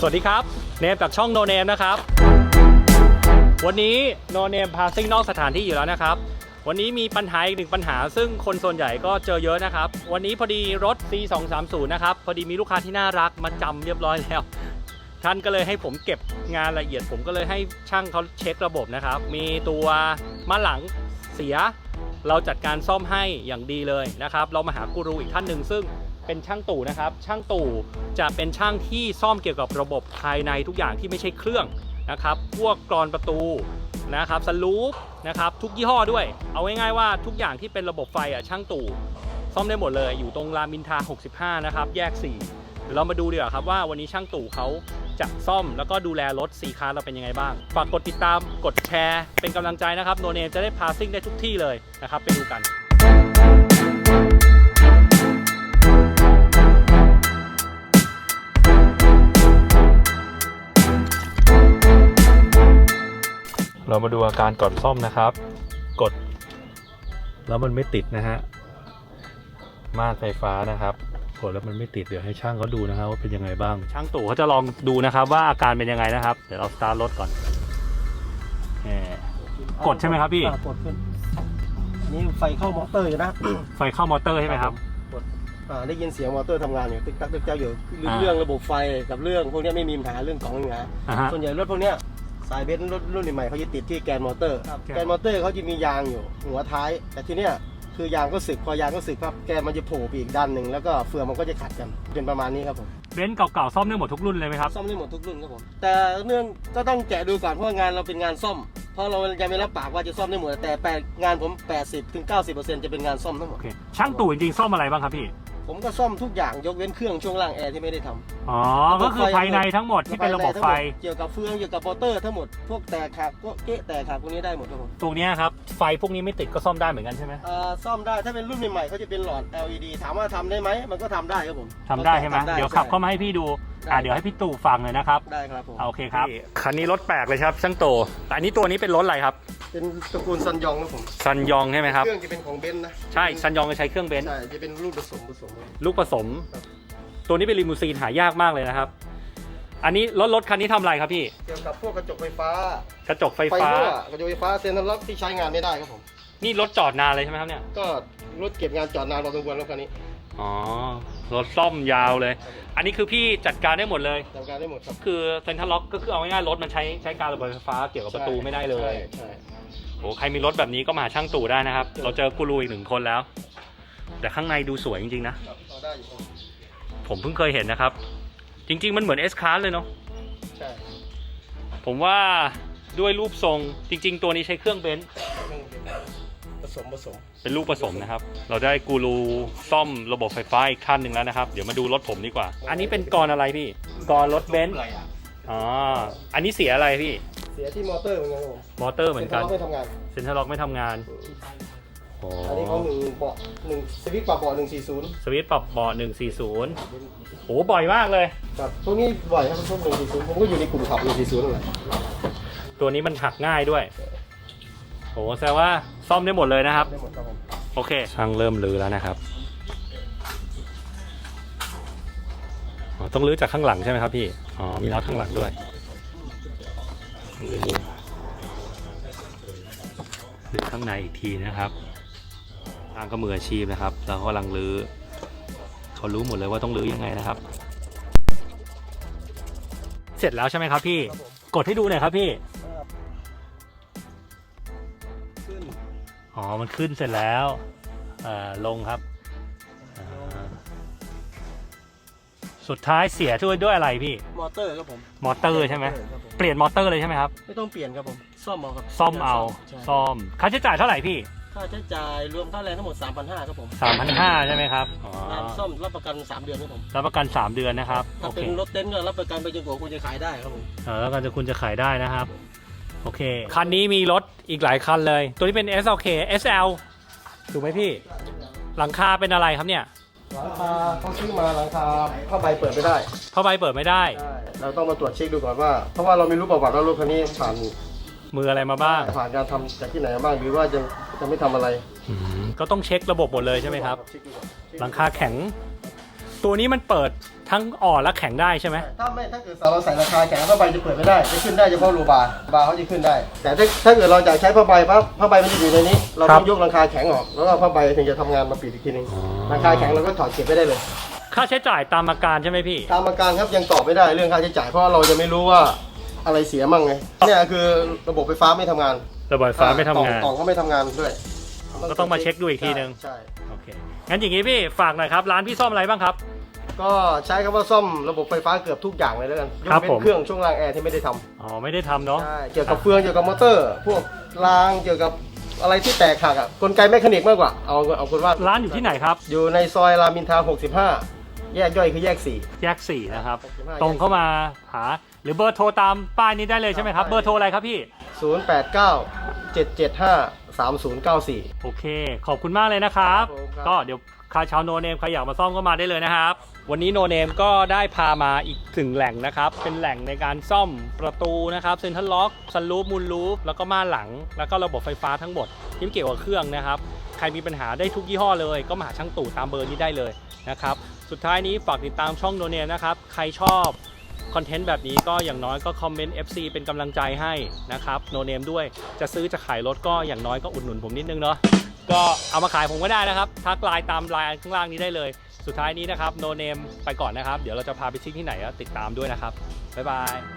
สวัสดีครับ เนมจากช่องโนเนมนะครับ วันนี้โนเนมพาซิ่งนอกสถานที่อยู่แล้วนะครับ วันนี้มีปัญหาอีกหนึ่งปัญหา ซึ่งคนส่วนใหญ่ก็เจอเยอะนะครับ วันนี้พอดีรถ C230 นะครับ พอดีมีลูกค้าที่น่ารักมาจำเรียบร้อยแล้ว ท่านก็เลยให้ผมเก็บงานละเอียด ผมก็เลยให้ช่างเขาเช็คระบบนะครับ มีตัวมาหลังเสีย เราจัดการซ่อมให้อย่างดีเลยนะครับ เรามาหากูรูอีกท่านหนึ่งซึ่ง เป็นช่างตู่นะครับ ช่างตู่จะเป็นช่างที่ซ่อมเกี่ยวกับระบบภายในทุกอย่างที่ไม่ใช่เครื่องนะครับ พวกกรอนประตูนะครับสลูปนะครับทุกยี่ห้อด้วย เอาง่ายๆว่าทุกอย่างที่เป็นระบบไฟอะช่างตู่ซ่อมได้หมดเลยอยู่ตรงรามอินทา 65 นะครับ แยก 4 เดี๋ยวเรามาดูดีกว่าครับว่าวันนี้ช่างตู่เขาจะซ่อมแล้วก็ดูแลรถสีคาร์เราเป็นยังไงบ้าง ฝากกดติดตามกดแชร์ เป็นกำลังใจนะครับโนเนมจะได้พาซิ่งได้ทุกที่เลยนะครับ ไปดูกัน เรามาดูอาการก่อนซ่อมนะครับ กด แล้วมันไม่ติดนะฮะม่านไฟฟ้านะครับกดแล้วมันไม่ติดเดี๋ยวให้ช่างเขาดูนะครับว่าเป็นยังไงบ้าง ช่างตู่เขาจะลองดูนะครับ ว่าอาการเป็นยังไงนะครับ เดี๋ยวเราสตาร์ทรถก่อนแหมกดใช่ไหมครับพี่อ่ากดขึ้นอันนี่ไฟเข้ามอเตอร์อยู่นะ ไฟเข้ามอเตอร์ใช่ไหมครับกดอ่าได้ยินเสียงมอเตอร์ทำงานอยู่ติ๊กตักติ๊กตักอยู่อ่าเรื่องระบบไฟกับเรื่อง พวกเนี้ยไม่มีปัญหาเรื่องของปัญหาอ่าฮะส่วนใหญ่รถพวกเนี้ย สายเบนซ์รถรุ่นใหม่ๆเขาจะติดที่แกนมอเตอร์ ครับ แกนมอเตอร์เขาจะมียางอยู่ หัวท้าย แต่ทีเนี้ยคือยางก็สึกพอยางก็สึกครับแกนมันจะโผล่ไปอีกด้านหนึ่งแล้วก็เฟืองมันก็จะขัดกันเป็นประมาณนี้ครับผมเบนซ์เก่าๆซ่อมได้หมดทุกรุ่นเลยไหมครับ ซ่อมได้หมดทุกรุ่นครับผมแต่เรื่องก็ต้องแกะดูก่อนเพราะว่างานเราเป็นงานซ่อม เพราะเรายังไม่รับปากว่าจะซ่อมได้หมดแต่แปดงานผม 80ถึง90%จะเป็นงานซ่อมทั้งหมโอดเค ช่างตู่จริงๆซ่อมอะไรบ้างครับพี่ ผมก็ซ่อมทุกอย่างยกเว้นเครื่องช่วงล่างแอร์ที่ไม่ได้ทำ อ๋อก็คือภายในทั้งหมดที่เป็นระบบไฟ เกี่ยวกับเฟืองเกี่ยวกับมอเตอร์ทั้งหมดพวกแตกหักพวกเกะแตกหักพวกนี้ได้หมดครับผมตรงเนี้ยครับ ไฟพวกนี้ไม่ติดก็ซ่อมได้เหมือนกันใช่ไหม เอ่อซ่อมได้ถ้าเป็นรุ่นใหม่ๆเขาจะเป็นหลอด LED ถามว่าทำได้ไหมมันก็ทำได้ครับผมทำได้ใช่ไหมทำเดี๋ยวขับเข้ามาให้พี่ดู อ่าเดี๋ยวให้พี่ตู่ฟังเลยนะครับได้ครับผม อ่าโอเคครับ คันนี้รถแปลกเลยครับช่างโตแต่อันนี้ตัวนี้เป็นรถอะไรครับ เป็นตระกูลซันยองครับผม ซันยองใช่ไหมครับ เครื่องจะเป็นของเบนซ์นะใช่ซันยองจะใช้เครื่องเบนซ์ใช่จะเป็นรุ่นผสมผสม ลูกผสมครับตัวนี้เป็นลิมูซีนหายากมากเลยนะครับ อันนี้รถรถคันนี้ทำอะไรครับพี่ เกี่ยวกับพวกกระจกไฟฟ้า กระจกไฟไฟฟ้ารั่วกระจกไฟฟ้าเซ็นทรัลล็อกที่ใช้งานไม่ได้ครับผม นี่รถจอดนานเลยใช่ไหมครับเนี่ย ก็รถเก็บงานจอดนานพอสมควรแล้วคันนี้ อ๋อ รถซ่อมยาวเลย อันนี้คือพี่จัดการได้หมดเลยทำการได้หมดครับ คือเซ็นทรัลล็อกก็คือเอาง่ายๆรถมันใช้ใช้การระเบิดไฟฟ้าเกี่ยวกับประตูไม่ได้เลย ใช่ใช่โอ้ใครมีรถแบบนี้ก็มาหาช่างตู่ได้นะครับ เราเจอกูรูอีกหนึ่งคนแล้ว แต่ข้างในดูสวยจริงๆนะครับเอาได้อยู่ครับผมเพิ่งเคยเห็นนะครับ จริง ๆ มันเหมือน S Class เลยเนาะ ใช่ผมว่าด้วยรูปทรงจริง ๆ ตัวนี้ใช้เครื่องเบนซ์ผสมผสมเป็นลูกผสมนะครับ เราได้กูรูซ่อมระบบไฟฟ้าอีกท่านหนึ่งแล้วนะครับ เดี๋ยวมาดูรถผมดีกว่า อันนี้เป็นกรอะไรพี่กรรถเบนซ์อ๋ออันนี้เสียอะไรพี่ เสียที่มอเตอร์เหมือนกันครับผมมอเตอร์เหมือนกัน ซ็ทรัลล็ไม่ทำงาน เซ็นทรัลล็อกไม่ทำงานโอ้อันนี้เขาหนึ่งเบาะหนึ่งสวิตช์ปรับเบาะหนึ่งสี่ศูนย์สวิตช์ปรับเบาะ140โอ้บ่อยมากเลย ครับพวกนี้บ่อยครับพวกหนึ่งสี่ศูนย์ผมก็อยู่ในกลุ่มขับหนึ่งสี่ศูนย์นั่นแหละตัวนี้มันหักง่ายด้วยโอ้แสดงว่าซ่อมได้หมดเลยนะครับ ได้หมดครับผมโอเค ช่างเริ่มรื้อแล้วนะครับอ๋อต้องรื้อจากข้างหลังใช่ไหมครับพี่ อ๋อ มีน็อตข้างหลังด้วย รื้อรื้อข้างในอีกทีนะครับทางก็มืออาชีพนะครับ แล้วก็กำลังรื้อเขารู้หมดเลยว่าต้องรื้อยังไงนะครับ เสร็จแล้วใช่ไหมครับพี่ครับผมกดให้ดูหน่อยครับพี่ครับขึ้น อ๋อ มันขึ้นเสร็จแล้วอ่าลงครับ สุดท้ายเสียด้วยด้วยอะไรพี่ มอเตอร์ครับผมมอเตอร์ใช่ไหมครับผมเปลี่ยนมอเตอร์เลยใช่ไหมครับ ไม่ต้องเปลี่ยนครับผม ซ่อมเอาครับซ่อมเอาใช่ซ่อมค่าใช้จ่ายเท่าไหร่พี่ค่าใช้จ่ายรวมค่าแรงทั้งหมด 3,500ครับผมสามพันห้าใช่ไหมครับอ๋องานซ่อมรับประกัน 3 เดือนครับผม รับประกันสามเดือนนะครับถ้าโอเป็เคนรถเต็นท์ก็รับประกันไปจนกว่าคุณจะขายได้ครับผม เออแล้วกันจะคุณจะขายได้นะครับ โอเค คันนี้มีรถอีกหลายคันเลย ตัวนี้เป็น SLK SL ถูกไหมพี่ หลังคาเป็นอะไรครับเนี่ย หลังคาเขาซื้อมาหลังคาผ้าใบเปิดไม่ได้ผ้าใบเปิดไม่ได้เราต้องมาตรวจเช็คดูก่อนว่า เพราะว่าเราไม่รู้ประวัติว่ารถคันนี้ผ่านมืออะไรมาบ้าง ผ่านการทำจากที่ไหนมาบ้างหรือว่าจะจะไม่ทำอะไรอืมก็ต้องเช็คระบบหมดเลยใช่ไหมครับ เช็คดูก่อนหลังคาแข็ง ตัวนี้มันเปิดทั้งอ่อนและแข็งได้ใช่ไหมถ้าไม่ถ้าเกิดเราใส่ราคาแข็งผ้าใบจะเปิดไม่ได้ จะขึ้นได้เฉพาะรูบาร์บาร์เขาจะขึ้นได้ แต่ถ้าถ้าเกิดเราอยากใช้ผ้าใบปั๊บผ้าใบมันจะอยู่ในนี้ เราครัต้บองยกราคาแข็งออก แล้วก็ผ้าใบถึงจะทำงานมาปิดอีกทีนึงราคาแข็งเราก็ถอดเก็บไม่ได้เลย ค่าใช้จ่ายตามอาการใช่ไหมพี่ ตามอาการครับยังตอบไม่ได้เรื่องค่าใช้จ่ายเพราะว่าเราจะไม่รู้ว่าอะไรเสียมั่งไงเนี่ยคือระบบไฟฟ้าไม่ทำงาน ระบบไฟฟ้าไม่ทำงานกล่องกล่องก็ไม่ทำงานด้วยก็ต้องมาเช็คดูอีกทีนึงใช่โอเคงั้นอย่างนี้พี่ฝากหน่อยครับร้านพี่ซ่อมอะไรบ้างครับ ก็ใช้คำว่าซ่อมระบบไฟฟ้าเกือบทุกอย่างเลยแล้วกันยกครับเว้ผนมเครื่องช่วงล่างแอร์ที่ไม่ได้ทำ อ๋อไม่ได้ทำเนาะ ใช่เกี่ยวกับเฟืองเกี่ยวกับมอเตอร์ พวกรางเกี่ยวกับอะไรที่แตกหักอะกลไกแมคานิกมากกว่าเอาเอาคนว่าร้านอยู่ที่ไหนครับ อยู่ในซอยรามอินทรา65 แยกย่อยคือแยก4แยกสี่นะครับ 65 ตรงเข้ามาหา หรือเบอร์โทรตามป้ายนี้ได้เลยใช่ไหมครับ เบอร์โทรอะไรครับพี่089 775 3094 โอเค ขอบคุณมากเลยนะครับ ครับผมครับ ก็เดี๋ยวใครชาวโนเนมใครอยากมาซ่อมก็มาได้เลยนะครับ วันนี้โนเนมก็ได้พามาอีกถึงแหล่งนะครับ เป็นแหล่งในการซ่อมประตูนะครับเซ็นทรัลล็อกซันรูฟมูลรูฟแล้วก็ม่านหลัง แล้วก็ระบบไฟฟ้าทั้งหมด ที่เกี่ยวกับเครื่องนะครับ ใครมีปัญหาได้ทุกยี่ห้อเลย ก็มาหาช่างตู่ตามเบอร์นี้ได้เลยนะครับ สุดท้ายนี้ฝากติดตามช่องโนเนมนะครับ ใครชอบคอนเทนต์แบบนี้ก็อย่างน้อยก็คอมเมนต์ FC เป็นกำลังใจให้นะครับโนเนมด้วยจะซื้อจะขายรถก็อย่างน้อยก็อุดหนุนผมนิดนึงเนาะก็เอามาขายผมก็ได้นะครับทักไลน์ตามไลน์ข้างล่างนี้ได้เลย สุดท้ายนี้นะครับโนเนมไปก่อนนะครับ เดี๋ยวเราจะพาไปชิคที่ไหนก็ติดตามด้วยนะครับ บ๊ายบาย